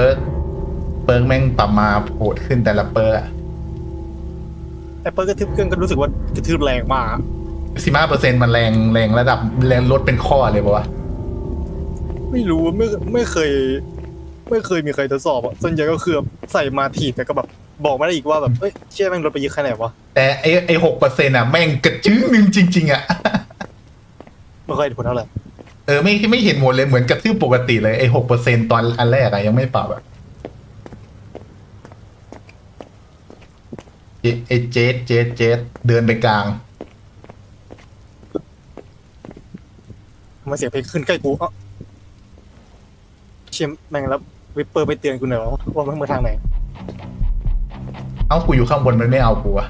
ปิร์กเปิร์กแม่งปรับมาโหดขึ้นแต่ละเปิร์กอะแต่เปิร์กระทืบเครื่องก็รู้สึกว่ากระทืบแรงมากอะสิบห้าเปอร์เซ็นมันแรงแรงระดับแรงลดเป็นข้อเลยปะวะไม่รู้ไม่ไม่เคย ไม่เคยมีใครทดสอบอะส่วนใหญ่ก็คือใส่มาถีบแต่ก็แบบบอกไม่ได้อีกว่าแบบเอ้ยเชื่อแม่งลดไปเยอะแค่ไหนวะแต่ไอไอหกเปอร์เซ็นอะแม่งกระจื้อหนึ่งจริง ๆอะไม่ค่อยเห็นผลเท่าไหร่ เออไม่ไม่เห็นหมดเลยเหมือนกระทืบปกติเลยไอหกเปอร์เซ็นตอนอันแรกอะยังไม่ปรับอะเจไอเจสเจสเจสเดินไปกลาง ทำไมาเสียงเพลงขึ้นใกล้กูเอ้าเชี่ยแม่งแล้ววิปเปอร์ไปเตือนกูหน่อยวะว่ามันมาทางไหน เอ้ากูอยู่ข้างบนมันไม่เอากูอะ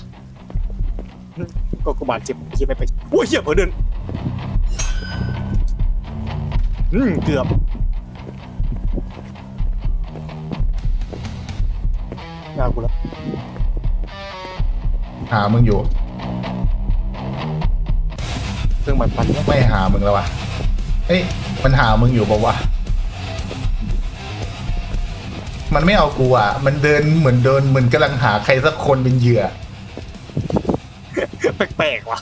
ก็กูบาดเจ็บคิดไม่ไปโอ้ยเหี้ยเผลอเดิน อืมเกือบงากูแล้วหามึงอยู่ เครื่องมันปั่นแล้วไม่หามึงแล้ววะเอ้ยมันหามึงอยู่ปะวะมันไม่เอากูอะ มันเดินเหมือนเดินเหมือนกำลังหาใครสักคนเป็นเหยื่อ แปลกๆว่ะ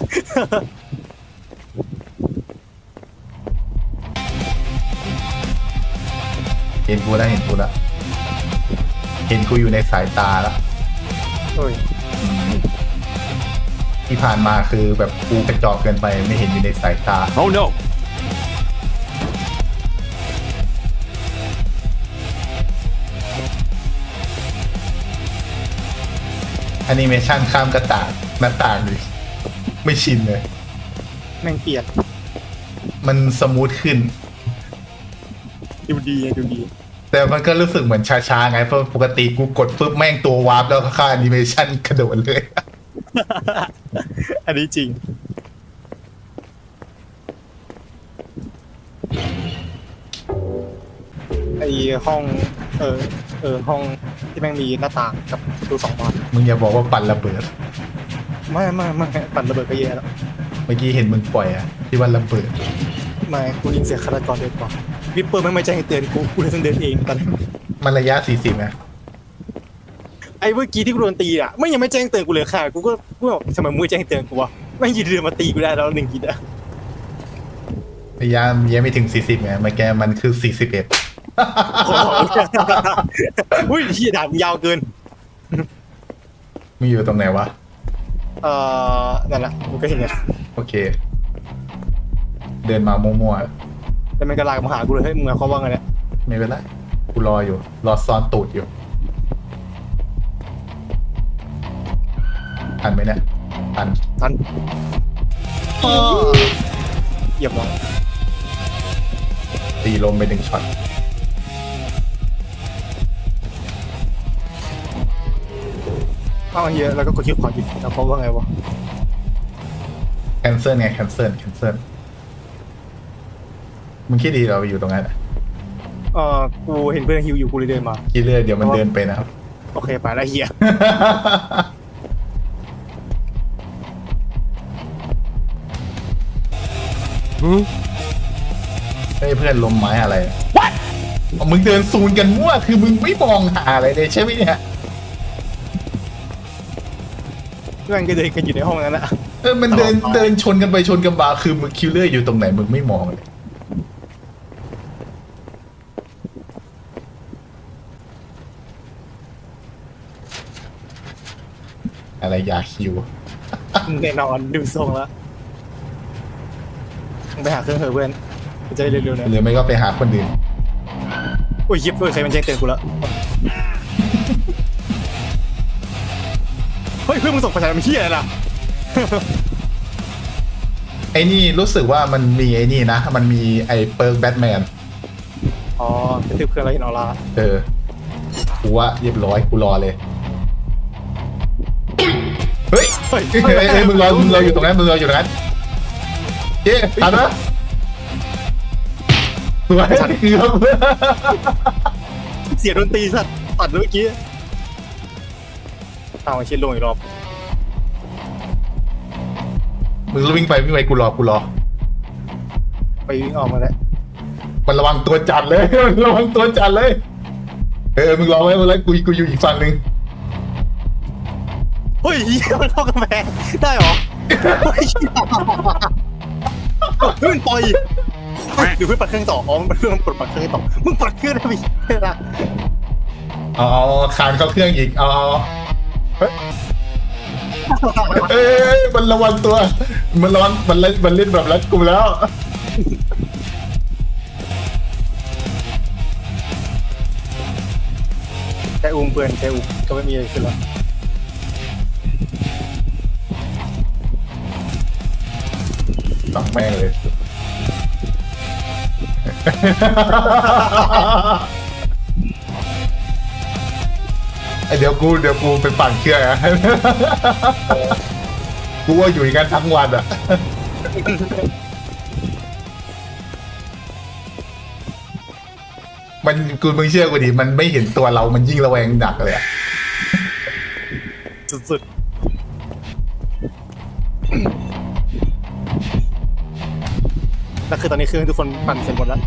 เห็นกูแล้วเห็นกูแล้วเห็นกูอยู่ในสายตาแล้วเฮ้ยที่ผ่านมาคือแบบกูกระจอกเกินไปไม่เห็นอยู่ในสายตา Oh no! แอนิเมชันข้ามกระต่างหน้าต่างเลยไม่ชินเลย แม่งเปลี่ยนมันสมูทขึ้นดูดีไงดูดี แต่มันก็รู้สึกเหมือนช้าๆไงเพราะปกติกูกดปุ๊บแม่งตัววาร์ปแล้วก็ค่าแอนิเมชันกระโดดเลย อันนี้จริง ไอห้อง เออ เออ ห้องที่แม่งมีหน้าต่างกับประตูสองบานมึงอย่าบอกว่าปั่นระเบิด ไม่ไม่ไม่ปั่นระเบิดก็แย่แล้ว เมื่อกี้เห็นมึงปล่อยอะที่ว่าระเบิด ไม่กูยิงเสียฆาตกรเดินก่อน วิปเปอร์แม่งไม่แจ้งเตือนกูกูเลยต้องเดินเองตอนนั้นมันระยะสี่สิบนะไอ้เมื่อกี้ที่กูโดนตีอะไม่ยังไม่แจ้งเตือนกูเลยค่ะกูก็กูแบบทำไมมึงไม่แจ้งเตือนกูวะแม่งยืนเดินมาตีกูได้แล้วหนึ่งกิดอะระยะยังไม่ถึงสี่สิบไงมันแกมันคือสี่สิบเอ็ดอุ้ยที่ด่ามึงยาวเกินมึงอยู่ตรงไหนวะ เอ่อนั่นแหละกูก็เห็นไงโอเค เดินมามั่ว แล้วมันก็ลากมาหากูเลยให้ยมึงหมายความว่าไงเนี่ยๆไม่เป็นไรกูรออยู่ รอซ้อนตูดอยู่ทันไหมเนี่ยทันทันเหยียบน้องตีลมไปหนึ่งช็อตอ้าวเฮียแล้วก็กดคิวขวาหยุดหมายความว่าไงวะ แคนเซิลไงแคนเซิลแคนเซิล มึงคิดดีเราไปอยู่ตรงนั้นอะเอ่อกูเห็นเพื่อนฮิวอยู่กูเลยเดินมา คิดเรื่อยเดี๋ยวมันเดินไปนะครับ โอเคไปแล้วเฮียเฮ้ยเพื่อนลมไม้อะไร What มึงเดินซูนกันมั่ว คือมึงไม่มองหาอะไรเลยใช่ไหมเนี่ยแม่งก็เดินกันอยู่ในห้องนั้นอะเออ มันเดินตลอดเดินชนกันไปชนกันมา คือมึงคิวเลอร์อยู่ตรงไหนมึงไม่มองเลย อะไรอยากคิว แน่นอนดูทรงแล้วมึงไปหาเครื่องเถอะเพื่อนจะได้เร็วๆหนะหรือไม่ก็ไปหาคนอื่นโอ้ยยิบเพื่อนใครมันแจ้งเตือนกูแล้วเฮ้ยเพื่อนมึงส่งประชาชนเฮียอะไรล่ะ ไอ้นี่รู้สึกว่ามันมีไอ้นี่นะ มันมีไอ้เปิร์กแบทแมน อ๋อกระตือเพื่อนแล้วเห็นออร่าเออ กูว่าเรียบร้อยกูรอเลย เฮ้ยเฮ้ยเฮ้ยเฮ้ยเฮ้ยมึงรอมึงรออยู่ตรงนั้นมึงรออยู่ตรงนั้นเจ๊ทันปะสวยเกือบเสียดนตรีสัตว์ตัดเมื่อกี้เอาไอ้เช่นลงอีกรอบมึงวิ่งไปวิ่งไปกูรอกูรอ ไปวิ่งออกมาแล้วมันระวังตัวจัดเลยมันระวังตัวจัดเลยไปเออมึงรอไว้มึงแล้วกูกูอยู่อีกฝั่งหนึ่งเฮ้ยเหี้ยมันเข้ากำแพงได้เหรอเฮ้ยเหี้ยเฮ้ยมันปล่อยเฮ้ยเดี๋ยวเพื่อนปัดเครื่องต่ออ๋อมันเพื่อนกดปัดเครื่องให้ต่อมึงปัดเครื่องได้ไหมเฮ้ยนะเอาเอาคานเข้าเครื่องอีกเอาเอาเฮ้ยเอ้ยมันระวังตัว มันระวังมันเล่นมันเล่นแบบรัดกูแล้วแค่อุ้มเพื่อนแค่อุ้มก็ไม่มีอะไรขึ้นแล้ว ม่งเลย ไอเดี๋ยวกูเดี๋ยวกูไปปั่นเครื่องอะกูว่าอยู่อย่างนั้นทั้งวันอะมันกูมึงเชื่อกูดิมันไม่เห็นตัวเรา มันยิ่งระแวงหนักเลยอะ สุดๆ คือตอนนี้เครื่องทุกคนปั่นเสร็จหมดแล้ว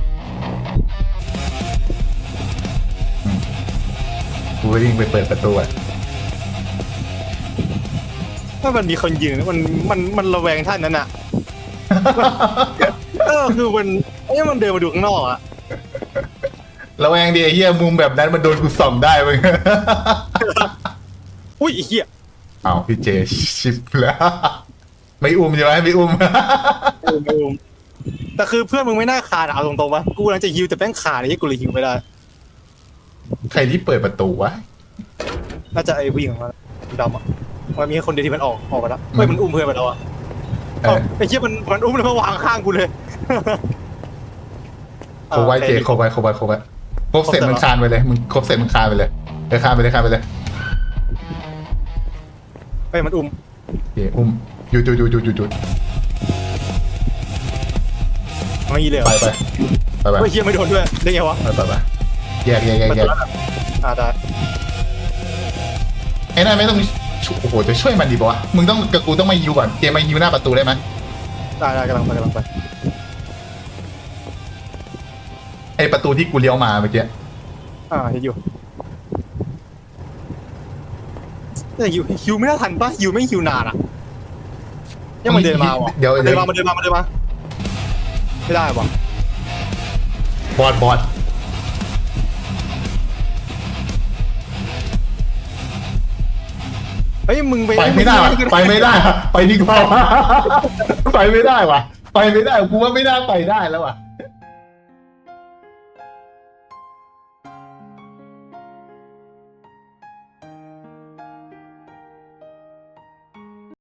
กูก็ยิ่งไปเปิดประตูอะถ้ามันมีคนยืนมันมันมันระแวงท่านนั้นอะเออคือมันไอ้ยมันเดินมาดูข้างนอกอะระแวงดิไอ้เฮียมุมแบบนั้นมันโดนกูส่องได้มึง อุ้ยไอ้เหี้ยอ้าวพี่เจชิปแล้ว ไม่อุ้มใช่ไหมไม่อุ้ม เออเออ แต่คือเพื่อนมึงไม่น่าขาดอะเอาตรงๆวะกูกำลังจะฮิวแต่แป้งขาดไอ้เหี้ยกูเลยฮิวไม่ได้ ใครที่เปิดประตูวะ น่าจะไอ้ผู้หญิงของมันดำอะมันมีแค่คนเดียวที่มันออกออกไปแล้วเฮ้ยมันอุ้มเพื่อนไปแล้วอะเอเอ้าอไอ้เหี้ยมันมันอุ้มแล้วมาวางข้างกูเลยโคบไว้เจโคบไว้โคบไว้โคบไว้ครบเสร็จมึงคานไปเลยมึงครบเสร็จมึงคานไปเลยเออคานไปเลยคานไปเลยเฮ้ยมันอุ้มเจอุ้มหยุดหยุดหยุดหยุดหยุดหยุด ไม่ยีเลยเหรไปอไปไปไปเฮ้ยเหี้ยไม่โดนด้วยได้ไงวะไปไปไปแยกแยกแยกมันแยตัวกนั้นอะอ่าได้ไอ้นั่นไม่ต้องช่วยโอ้โหจะช่วยมันดีปะวะมึงต้องกับกูต้องมายิวก่อนเจมายิวหน้าประตูได้ไหมได้ได้กำลังไปกำลังไปไอประตูที่กูเลี้ยวมาเมื่อกี้อ่าเห็นอยู่แต่ฮิวฮิวไม่น่าทันปะฮิวไม่ฮิว นานอะยังมันเดินมาว่ะเดี๋ยวมันเดี๋เดิยนวมามันเดินมามันเดินมา ไม่ได้ว่ะบอดบอดเฮ้ยมึงไปไปไม่ได้ว่ะไปไม่ได้ว่ะไปดีกว่าไปไม่ได้ว่ะไปไม่ได้กูว่าไม่น่าไปได้แล้วว่ะ